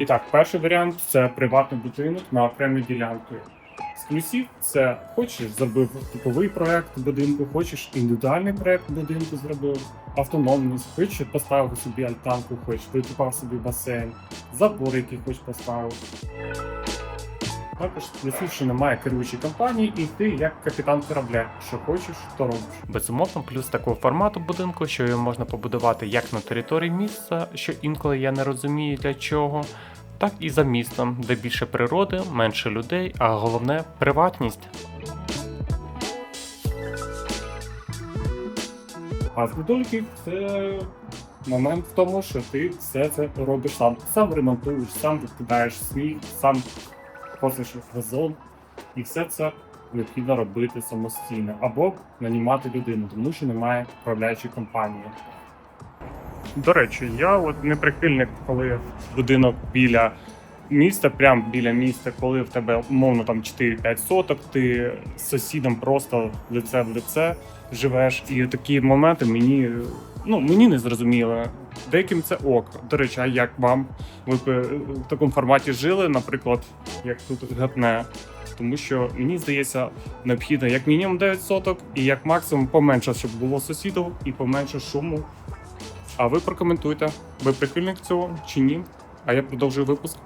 І так, перший варіант це приватний будинок на окремій ділянці. З плюсів це хочеш зробив типовий проект будинку, хочеш індивідуальний проект будинку зробив, автономність, хочеш поставив собі альтанку, хочеш прикупав собі басейн, забор, який хочеш поставив. Також що немає керуючої компанії, і ти як капітан корабля, що хочеш, то робиш. Безумовно, плюс такого формату будинку, що його можна побудувати як на території міста, що інколи я не розумію для чого, так і за містом, де більше природи, менше людей, а головне приватність. А з недоліків це момент в тому, що ти все це робиш сам. Сам ремонтуєш, сам викидаєш сніг, сам косиш газон, і все це необхідно робити самостійно або нанімати людину, тому що немає управляючої компанії. До речі, я от не прихильник, коли будинок біля міста, прямо біля міста, коли в тебе умовно там 4-5 соток, ти з сусідом просто лице в лице живеш. І такі моменти мені ну мені не зрозуміло. Деяким це ок. До речі, а як вам? Ви б е, в такому форматі жили, наприклад, як тут гатне? Тому що мені здається, необхідно як мінімум 9 соток, і як максимум поменше, щоб було сусідів і поменше шуму. А ви прокоментуйте, ви прихильник цього чи ні? А я продовжую випуск.